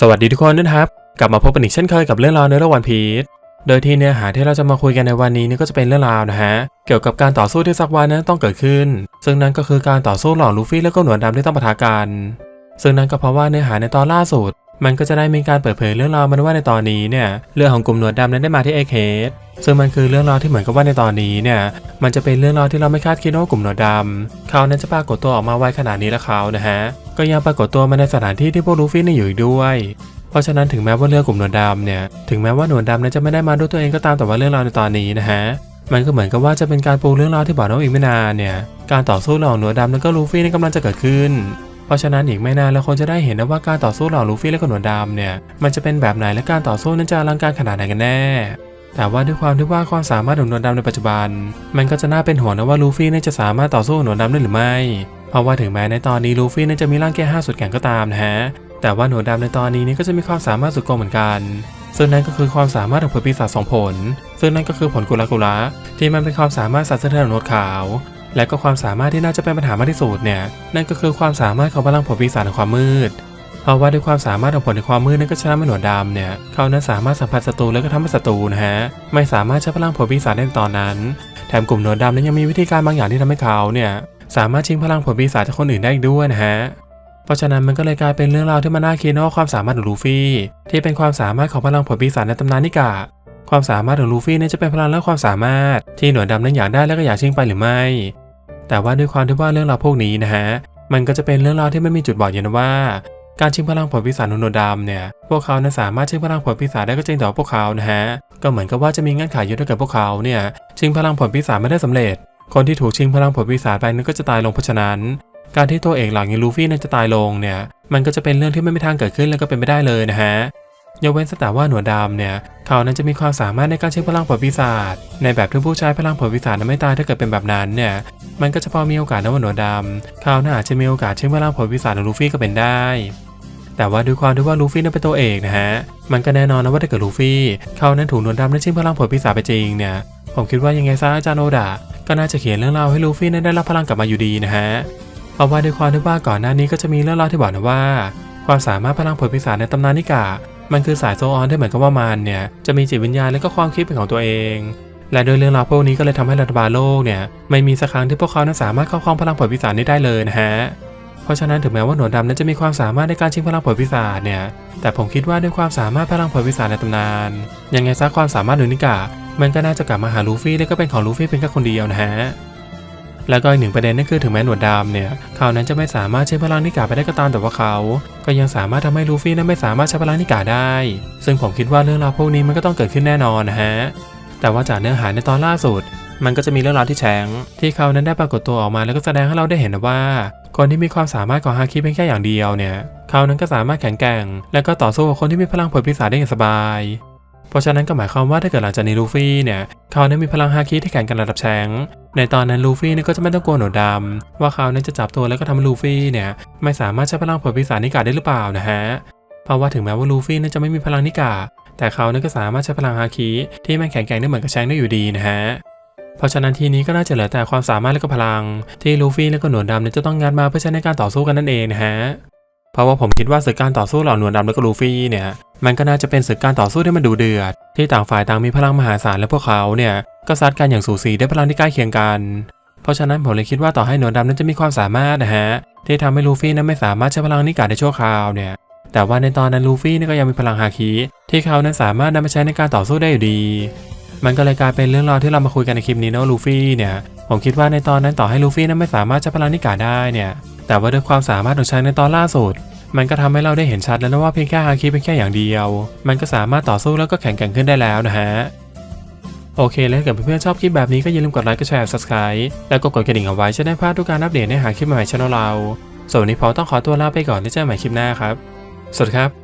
สวัสดีทุกคนนะครับ กลับมาพบกันอีกเช่นเคยกับเรื่องราวในระหว่างพีชโดยที่เนื้อหาที่เราจะมาคุยกันในวันนี้นี่ก็จะเป็นเรื่องราวนะฮะ เกี่ยวกับการต่อสู้ที่สักวันนั้นต้องเกิดขึ้น ซึ่งนั่นก็คือการต่อสู้หล่อลูฟี่และก็หนวดดำที่ต้องปะทะกัน ซึ่งนั่นก็เพราะว่าเนื้อหาในตอนล่าสุด มันก็จะได้มีการเปิดเผยเรื่องราวมันว่าในตอนนี้เนี่ยเรื่องของกลุ่มหนวดดำนั้นได้มาที่เอเคสซึ่งมันคือเรื่องราวที่เหมือนกับว่าในตอนนี้เนี่ยมันจะเป็นเรื่องราวที่เราไม่คาดคิดว่ากลุ่มหนวดดำเขานั้นจะปรากฏตัวออกมาไวขนาดนี้แล้วเขานะฮะก็ยังปรากฏตัวมาในสถานที่ที่พวกลูฟี่นี่อยู่ด้วยเพราะฉะนั้นถึงแม้ว่าเรื่องกลุ่มหนวดดำเนี่ยถึงแม้ว่าหนวดดำนั้นจะไม่ได้มาด้วยตัวเองก็ตามแต่ว่าเรื่องราวในตอนนี้นะฮะมันก็เหมือนกับว่าจะเป็นการปูเรื่องราวที่บอกน้องอีกไม่นานเนี่ยการต่อสู้ระหว่างหนวดดำแล้วก็ลูฟี่นี่กำลังจะเกิดขึ้น เพราะฉะนั้นอีกไม่นานเราคงจะได้เห็นนะว่าการต่อสู้ระหว่างลูฟี่และกหนวดดำเนี่ยมันจะเป็นแบบไหนและการต่อสู้นั้นจะอลังการขนาดไหนกันแน่ แต่ว่าด้วยความที่ว่าความสามารถของหนวดดำในปัจจุบัน มันก็จะน่าเป็นห่วงนะว่าลูฟี่เนี่ยจะสามารถต่อสู้กับหนวดดำได้หรือไม่ เพราะว่าถึงแม้ในตอนนี้ลูฟี่เนี่ยจะมีร่างแค่ห้าสุดแข็งก็ตามนะฮะแต่ว่าหนวดดำในตอนนี้นี่ก็จะมีความสามารถสุดโกงเหมือนกันซึ่งนั่นก็คือความสามารถของผลปีศาจสองผล ซึ่งนั่นก็คือผลกุลากุระที่มันเป็นความสามารถสัตว์สะเทือนขอนดขาว และก็ความสามารถที่น่าจะเป็นปัญหามากที่สุดเนี่ยนั่นก็คือความสามารถของพลังผลปีศาจในความมืดเพราะว่าด้วยความสามารถของผลในความมืดนั่นก็จะทำให้หนวดดำเนี่ยเขานั้นสามารถสัมผัสศัตรูแล้วก็ทำให้ศัตรูนะฮะไม่สามารถใช้พลังผลปีศาจได้ในตอนนั้น แถมกลุ่มหนวดดำนั้นยังมีวิธีการบางอย่างที่ทำให้เขาเนี่ยสามารถชิงพลังผลปีศาจจากคนอื่นได้อีกด้วยนะฮะเพราะฉะนั้นมันก็เลยกลายเป็นเรื่องราวที่มันน่าคิดนะว่าความสามารถของลูฟี่ ที่เป็นความสามารถของพลังผลปีศาจในตำนานนิกะความสามารถของลูฟี่เนี่ยจะเป็นพลังและความสามารถที่หนวดดำนั้นอยากได้และก็อยากชิงไปหรือไม่ แต่ว่าด้วยความที่ว่าเรื่องราวพวกนี้นะฮะ มันก็จะเป็นเรื่องราวที่ไม่มีจุดบอกอยู่นะว่า การชิงพลังผลปีศาจของหนวดดำเนี่ย พวกเขานั้นสามารถชิงพลังผลปีศาจได้ก็จริงแต่ว่าพวกเขานะฮะ ก็เหมือนกับว่าจะมีเงื่อนไขอยู่ด้วยกับพวกเขาเนี่ย ชิงพลังผลปีศาจไม่ได้สำเร็จ คนที่ถูกชิงพลังผลปีศาจไปนั้นก็จะตายลงเพราะฉะนั้น การที่ตัวเอกหลังอย่างลูฟี่นั้นจะตายลงเนี่ย มันก็จะเป็นเรื่องที่ไม่มีทางเกิดขึ้นแล้วก็เป็นไปได้เลยนะฮะยกเว้นแต่ว่าหนวดดำเนี่ย เขานั้นจะมีความสามารถในการใช้พลังผลปีศาจในแบบที่ผู้ใช้พลังผลปีศาจนั้นไม่ตายถ้าเกิดเป็นแบบนั้นเนี่ย มันก็จะพอมีโอกาสนะว่าหนวดดำเขาน่าอาจจะมีโอกาสใช้พลังผลปีศาจของลูฟี่ก็เป็นได้ แต่ว่าด้วยความที่ว่าลูฟี่นั้นเป็นตัวเอกนะฮะ มันก็แน่นอนนะว่าถ้าเกิดลูฟี่เขานั้นถูกหนวดดำนั้นชิงพลังผลปีศาจไปจริงเนี่ย ผมคิดว่ายังไงซะอาจารย์โอดะก็น่าจะเขียนเรื่องราวให้ลูฟี่นั้นได้รับพลังกลับมาอยู่ดีนะฮะเพราะว่าด้วยความที่ว่าก่อนหน้านี้ก็จะมีเรื่องราวที่บอกนะว่า ความสามารถพลังผลปีศาจในตำนานนิกะมันคือสายโซออนที่เหมือนกับว่ามันเนี่ยจะมีจิตวิญญาณและก็ความคิดเป็นของตัวเอง และโดยเรื่องราวพวกนี้ก็เลยทำให้รัฐบาลโลกเนี่ยไม่มีสักครั้งที่พวกเขานั้นสามารถเข้าครองพลังผลปีศาจนี้ได้เลยนะฮะเพราะฉะนั้นถึงแม้ว่าหนวดดำนั้นจะมีความสามารถในการชิงพลังผลปีศาจเนี่ยแต่ผมคิดว่าด้วยความสามารถพลังผลปีศาจในตำนานยังไงซะความสามารถหนูนิกะมันก็น่าจะกลับมาหาลูฟี่และก็เป็นของลูฟี่เป็นแค่คนเดียวนะฮะแล้วก็อีกหนึ่งประเด็นนั่นคือถึงแม้หนวดดำเนี่ยเขานั้นจะไม่สามารถใช้พลังนิกาไปได้ก็ตามแต่ว่าเขา ก็ยังสามารถทำให้ลูฟี่นั้นไม่สามารถใช้พลังนิกาได้ ซึ่งผมคิดว่าเรื่องราวพวกนี้มันก็ต้องเกิดขึ้นแน่นอนนะฮะ แต่ว่าจากเนื้อหาในตอนล่าสุด มันก็จะมีเรื่องราวที่แฉงที่เขานั้นได้ปรากฏตัวออกมาแล้วก็แสดงให้เราได้เห็นว่า คนที่มีความสามารถของฮาคิเพียงแค่อย่างเดียวเนี่ยเขานั้นก็สามารถแข็งแกร่ง และก็ต่อสู้กับคนที่มีพลังผลปีศาจได้อย่างสบาย เพราะฉะนั้นก็หมายความว่าถ้าเกิดหลังจากนี้ลูฟี่เนี่ยเขานั้นมีพลังฮาคิที่แข็งกันระดับแชงในตอนนั้นลูฟี่เนี่ยก็จะไม่ต้องกลัวหนวดดำว่าเขานั้นจะจับตัวแล้วก็ทำให้ลูฟี่เนี่ยไม่สามารถใช้พลังผลปีศาจนิกาได้หรือเปล่านะฮะเพราะว่าถึงแม้ว่าลูฟี่นั้นจะไม่มีพลังนิกา แต่เขานั้นก็สามารถใช้พลังฮาคิที่มันแข็งแกร่งได้เหมือนกับแชงได้อยู่ดีนะฮะเพราะฉะนั้นทีนี้ก็น่าจะเหลือแต่ความสามารถและก็พลัง ที่ลูฟี่และก็หนวดดำเนี่ยจะต้องงัดมาเพื่อใช้ในการต่อสู้กันนั่นเองนะฮะเพราะว่าผมคิดว่าศึกการต่อสู้เหล่าหนวดดำและก็ลูฟี่เนี่ยมันก็น่าจะเป็นศึกการต่อสู้ที่มันดูเดือด ที่ต่างฝ่ายต่างมีพลังมหาศาลและพวกเขาเนี่ยก็ซัดกันอย่างสูสีด้วยพลังที่ใกล้เคียงกัน เพราะฉะนั้นผมเลยคิดว่าต่อให้หนวดดำนั้นจะมีความสามารถนะฮะที่ทำให้ลูฟี่นั้นไม่สามารถใช้พลังนิกาได้ชั่วคราวเนี่ย แต่ว่าในตอนนั้นลูฟี่นี่ก็ยังมีพลังฮาคิที่เขานั้นสามารถนำมาใช้ในการต่อสู้ได้อยู่ดี มันก็เลยกลายเป็นเรื่องราวที่เรามาคุยกันในคลิปนี้เนะลูฟี่เนี่ยผมคิดว่าในตอนนั้นต่อให้ลูฟี่นั้นไม่สามารถใช้พลังนิกาได้เนี่ย แต่ว่าด้วยความสามารถของชายในตอนล่าสุด มันก็ทำให้เราได้เห็นชัดแล้วนะว่าเพียงแค่ฮาคิเป็นแค่อย่างเดียว มันก็สามารถต่อสู้แล้วก็แข็งแกร่งขึ้นได้แล้วนะฮะโอเคแล้วถ้าเกิดเพื่อนๆชอบคลิปแบบนี้ก็อย่าลืมกดไลค์กดแชร์ subscribe แล้วก็กดกระดิ่งเอาไว้จะได้พลาดทุกการอัปเดตในหาคลิปใหม่ๆช่องเราส่วนวันนี้พอต้องขอตัวลาไปก่อนแล้วเจอใหม่คลิปหน้าครับ สวัสดีครับ